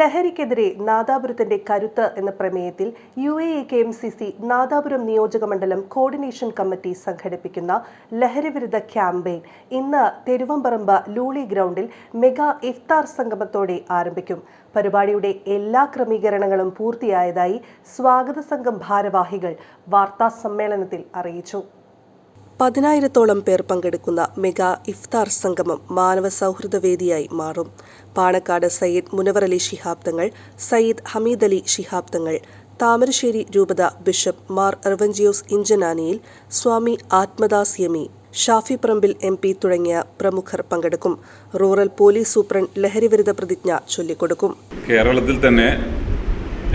ലഹരിക്കെതിരെ നാദാപുരത്തിന്റെ കരുത്ത് എന്ന പ്രമേയത്തിൽ U A K M C C Nadapuram നിയോജക മണ്ഡലം കോർഡിനേഷൻ കമ്മിറ്റി സംഘടിപ്പിക്കുന്ന ലഹരിവിരുദ്ധ ക്യാമ്പയിൻ ഇന്ന് തെരുവമ്പറമ്പ് ലൂളി ഗ്രൗണ്ടിൽ മെഗാ ഇഫ്താർ സംഗമത്തോടെ ആരംഭിക്കും. പരിപാടിയുടെ എല്ലാ ക്രമീകരണങ്ങളും പൂർത്തിയായതായി സ്വാഗത സംഘം ഭാരവാഹികൾ വാർത്താ സമ്മേളനത്തിൽ അറിയിച്ചു. പതിനായിരത്തോളം പേർ പങ്കെടുക്കുന്ന മെഗാ ഇഫ്താർ സംഗമം മാനവ സൗഹൃദ വേദിയായി മാറും. പാണക്കാട് സയ്യിദ് മുനവർ അലി ശിഹാബ് തങ്ങൾ സയ്യിദ് ഹമീദ് അലി ശിഹാബ് തങ്ങൾ താമരശ്ശേരി രൂപത bishop Mar Remigiose Inchananiyil Swami Atmadas Yami Shafi Parambil M P തുടങ്ങിയ പ്രമുഖർ പങ്കെടുക്കും. റൂറൽ പോലീസ് സൂപ്രണ്ട് ലഹരിവിരുദ്ധ പ്രതിജ്ഞ ചൊല്ലിക്കൊടുക്കും. കേരളത്തിൽ തന്നെ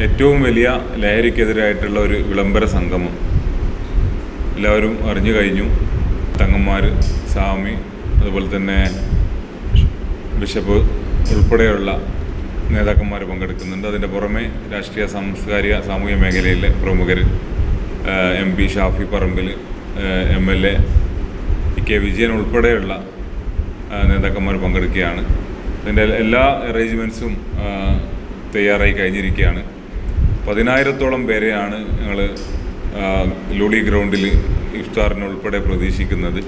ഏറ്റവും വലിയ ലഹരിക്കെതിരായിട്ടുള്ള ഒരു വിളംബര സംഗമം എല്ലാവരും അറിഞ്ഞു കഴിഞ്ഞു. തങ്ങന്മാർ സ്വാമി അതുപോലെ തന്നെ ബിഷപ്പ് ഉൾപ്പെടെയുള്ള നേതാക്കന്മാർ പങ്കെടുക്കുന്നുണ്ട്. അതിന്റെ പുറമെ രാഷ്ട്രീയ സാംസ്കാരിക സാമൂഹ്യ മേഖലയിലെ പ്രമുഖർ M P Shafi Parambil M L A K Vijayan ഉൾപ്പെടെയുള്ള നേതാക്കന്മാർ പങ്കെടുക്കുകയാണ്. ഇതിന്റെ എല്ലാ അറേഞ്ച്മെന്റ്സും തയ്യാറായി കഴിഞ്ഞിരിക്കുകയാണ്. പതിനായിരത്തോളം പേരെയാണ് ഞങ്ങൾ ലൂളി ഗ്രൗണ്ടിൽ ഇഫ്താറിനുൾപ്പെടെ പ്രതീക്ഷിക്കുന്നത്.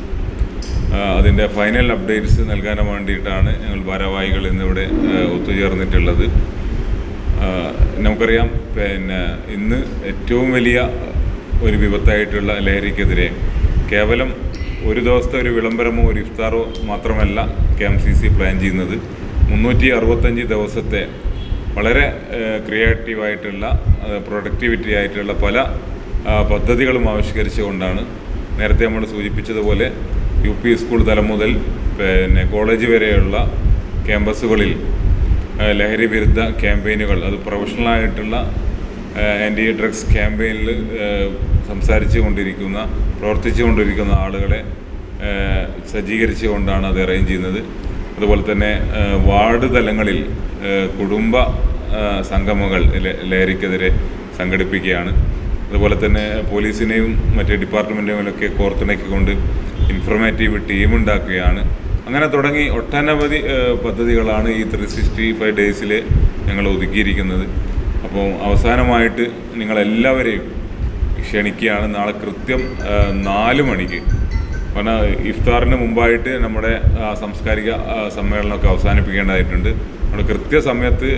അതിന്റെ ഫൈനൽ അപ്ഡേറ്റ്സ് നൽകാൻ വേണ്ടിയിട്ടാണ് ഞങ്ങൾ ഭാരവാഹികൾ ഇന്നിവിടെ ഒത്തുചേർന്നിട്ടുള്ളത്. നമുക്കറിയാം പിന്നെ ഇന്ന് ഏറ്റവും വലിയ ഒരു വിപത്തായിട്ടുള്ള ലഹരിക്കെതിരെ കേവലം ഒരു ദിവസത്തെ ഒരു വിളംബരമോ ഒരു ഇഫ്താറോ മാത്രമല്ല K M C C plan ചെയ്യുന്നത്. മുന്നൂറ്റി അറുപത്തഞ്ച് ദിവസത്തെ വളരെ ക്രിയേറ്റീവായിട്ടുള്ള പ്രൊഡക്ടിവിറ്റി ആയിട്ടുള്ള പല പദ്ധതികളും ആവിഷ്കരിച്ചുകൊണ്ടാണ് നേരത്തെ നമ്മൾ സൂചിപ്പിച്ചതുപോലെ യു പി സ്കൂൾ തലം മുതൽ പിന്നെ കോളേജ് വരെയുള്ള ക്യാമ്പസുകളിൽ ലഹരി വിരുദ്ധ ക്യാമ്പയിനുകൾ അത് പ്രൊഫഷണലായിട്ടുള്ള ആന്റി ഡ്രഗ്സ് ക്യാമ്പയിനിൽ സംസാരിച്ചു കൊണ്ടിരിക്കുന്ന പ്രവർത്തിച്ചു കൊണ്ടിരിക്കുന്ന ആളുകളെ സജ്ജീകരിച്ചു കൊണ്ടാണ് അത് അറേഞ്ച് ചെയ്യുന്നത്. അതുപോലെ തന്നെ വാർഡ് തലങ്ങളിൽ കുടുംബ സംഗമങ്ങൾ ലഹരിക്കെതിരെ സംഘടിപ്പിക്കുകയാണ്. അതുപോലെ തന്നെ പോലീസിനെയും മറ്റ് ഡിപ്പാർട്ട്മെന്റുകളൊക്കെ കോർത്തിണക്കിക്കൊണ്ട് ഇൻഫർമേറ്റീവ് ടീം ഉണ്ടാക്കുകയാണ്. അങ്ങനെ തുടങ്ങി ഒട്ടനവധി പദ്ധതികളാണ് ഈ ത്രീ സിക്സ്റ്റി ഫൈവ് ഡേയ്സിൽ ഞങ്ങൾ ഒതുക്കിയിരിക്കുന്നത്. അപ്പോൾ അവസാനമായിട്ട് നിങ്ങളെല്ലാവരെയും ക്ഷണിക്കുകയാണ്. നാളെ കൃത്യം നാല് മണിക്ക്. കാരണം ഇഫ്താറിന് മുമ്പായിട്ട് നമ്മുടെ സാംസ്കാരിക സമ്മേളനമൊക്കെ അവസാനിപ്പിക്കേണ്ടതായിട്ടുണ്ട്. നമ്മൾ കൃത്യസമയത്ത്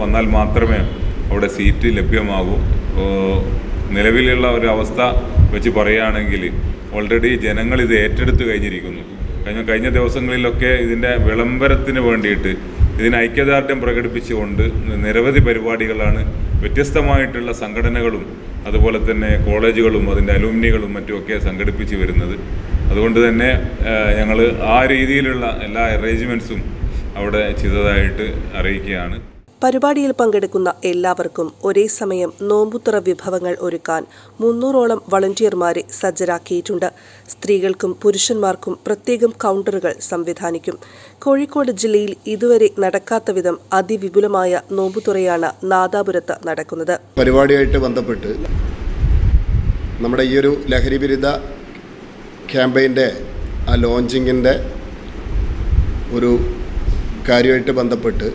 വന്നാൽ മാത്രമേ അവിടെ സീറ്റ് ലഭ്യമാകൂ. നിലവിലുള്ള ഒരു അവസ്ഥ വെച്ച് പറയുകയാണെങ്കിൽ ഓൾറെഡി ജനങ്ങൾ ഇത് ഏറ്റെടുത്ത് കഴിഞ്ഞിരിക്കുന്നു. കഴിഞ്ഞ കഴിഞ്ഞ ദിവസങ്ങളിലൊക്കെ ഇതിന്റെ വിളംബരത്തിന് വേണ്ടിയിട്ട് ഇതിന് ഐക്യദാർഢ്യം പ്രകടിപ്പിച്ചുകൊണ്ട് നിരവധി പരിപാടികളാണ് വ്യത്യസ്തമായിട്ടുള്ള സംഘടനകളും അതുപോലെ തന്നെ കോളേജുകളും അതിന്റെ അലൂമിനികളും മറ്റുമൊക്കെ സംഘടിപ്പിച്ച് വരുന്നത്. അതുകൊണ്ട് തന്നെ ഞങ്ങൾ ആ രീതിയിലുള്ള എല്ലാ അറേഞ്ച്മെന്റ്സും അവിടെ ചെയ്തതായിട്ട് അറിയിക്കുകയാണ്. പരിപാടിയിൽ പങ്കെടുക്കുന്ന എല്ലാവർക്കും ഒരേ സമയം നോമ്പുത്തുറ വിഭവങ്ങൾ ഒരുക്കാൻ മുന്നൂറോളം വളണ്ടിയർമാരെ സജ്ജരാക്കിയിട്ടുണ്ട്. സ്ത്രീകൾക്കും പുരുഷന്മാർക്കും പ്രത്യേകം കൗണ്ടറുകൾ സംവിധാനിക്കും. കോഴിക്കോട് ജില്ലയിൽ ഇതുവരെ നടക്കാത്ത വിധം അതിവിപുലമായ നോമ്പുതുറയാണ് നാദാപുരത്ത് നടക്കുന്നത്. പരിപാടിയായിട്ട് ബന്ധപ്പെട്ട് നമ്മുടെ ഈ ഒരു ലഹരി വിരുദ്ധ ക്യാമ്പയിന്റെ ആ ലോഞ്ചിങ്ങിന്റെ ഒരു കാര്യമായിട്ട് ബന്ധപ്പെട്ട്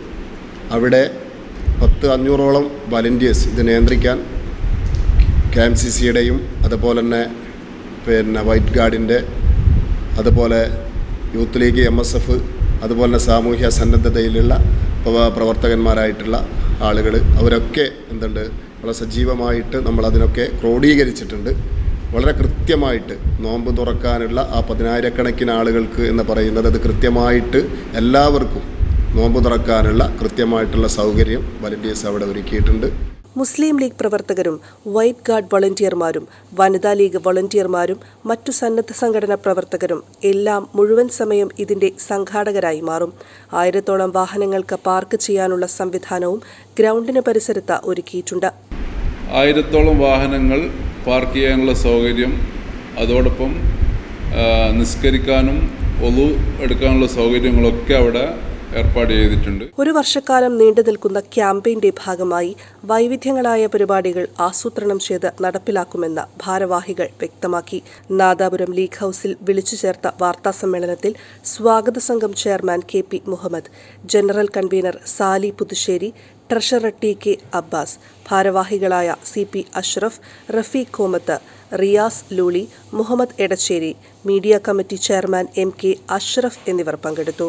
അവിടെ പത്ത് അഞ്ഞൂറോളം വളണ്ടിയേഴ്സ് ഇത് നിയന്ത്രിക്കാൻ കെ എം സി സിയുടെയും അതുപോലെ തന്നെ പിന്നെ വൈറ്റ് ഗാർഡിന്റെ അതുപോലെ youth league M S F അതുപോലെ തന്നെ സാമൂഹ്യ സന്നദ്ധതയിലുള്ള പ്രവർത്തകന്മാരായിട്ടുള്ള ആളുകൾ അവരൊക്കെ എന്തുണ്ട് വളരെ സജീവമായിട്ട് നമ്മളതിനൊക്കെ ക്രോഡീകരിച്ചിട്ടുണ്ട്. വളരെ കൃത്യമായിട്ട് നോമ്പ് തുറക്കാനുള്ള ആ പതിനായിരക്കണക്കിന് ആളുകൾക്ക് എന്ന് പറയുന്നത് അത് കൃത്യമായിട്ട് എല്ലാവർക്കും നോമ്പ് തുറക്കാനുള്ള കൃത്യമായിട്ടുള്ള സൗകര്യം വളണ്ടിയേഴ്സ് അവിടെ ഒരുക്കിയിട്ടുണ്ട്. മുസ്ലിം ലീഗ് പ്രവർത്തകരും വൈറ്റ് ഗാർഡ് വളണ്ടിയർമാരും വനിതാ ലീഗ് വളണ്ടിയർമാരും മറ്റു സന്നദ്ധ സംഘടനാ പ്രവർത്തകരും എല്ലാം മുഴുവൻ സമയം ഇതിന്റെ സംഘാടകരായി മാറും. ആയിരത്തോളം വാഹനങ്ങൾക്ക് പാർക്ക് ചെയ്യാനുള്ള സംവിധാനവും ഗ്രൗണ്ടിന് പരിസരത്ത് ഒരുക്കിയിട്ടുണ്ട്. ആയിരത്തോളം വാഹനങ്ങൾ പാർക്ക് ചെയ്യാനുള്ള സൗകര്യം അതോടൊപ്പം നിസ്കരിക്കാനും ഒതു എടുക്കാനുള്ള സൗകര്യങ്ങളൊക്കെ അവിടെ ഏർപ്പാട് ചെയ്തിട്ടുണ്ട്. ഒരു വർഷക്കാലം നീണ്ടു നിൽക്കുന്ന ക്യാമ്പയിന്റെ ഭാഗമായി വൈവിധ്യങ്ങളായ പരിപാടികൾ ആസൂത്രണം ചെയ്ത് നടപ്പിലാക്കുമെന്ന് ഭാരവാഹികൾ വ്യക്തമാക്കി. നാദാപുരം ലീഗ് ഹൌസിൽ വിളിച്ചു ചേർത്ത വാർത്താ സമ്മേളനത്തിൽ സ്വാഗത സംഘം chairman K P Muhammad general convener Sali Puthussery treasurer T K Abbas ഭാരവാഹികളായ C P Ashraf Rafeeq Komath Riyas Luli Muhammad Edachery media committee chairman M K Ashraf എന്നിവർ പങ്കെടുത്തു.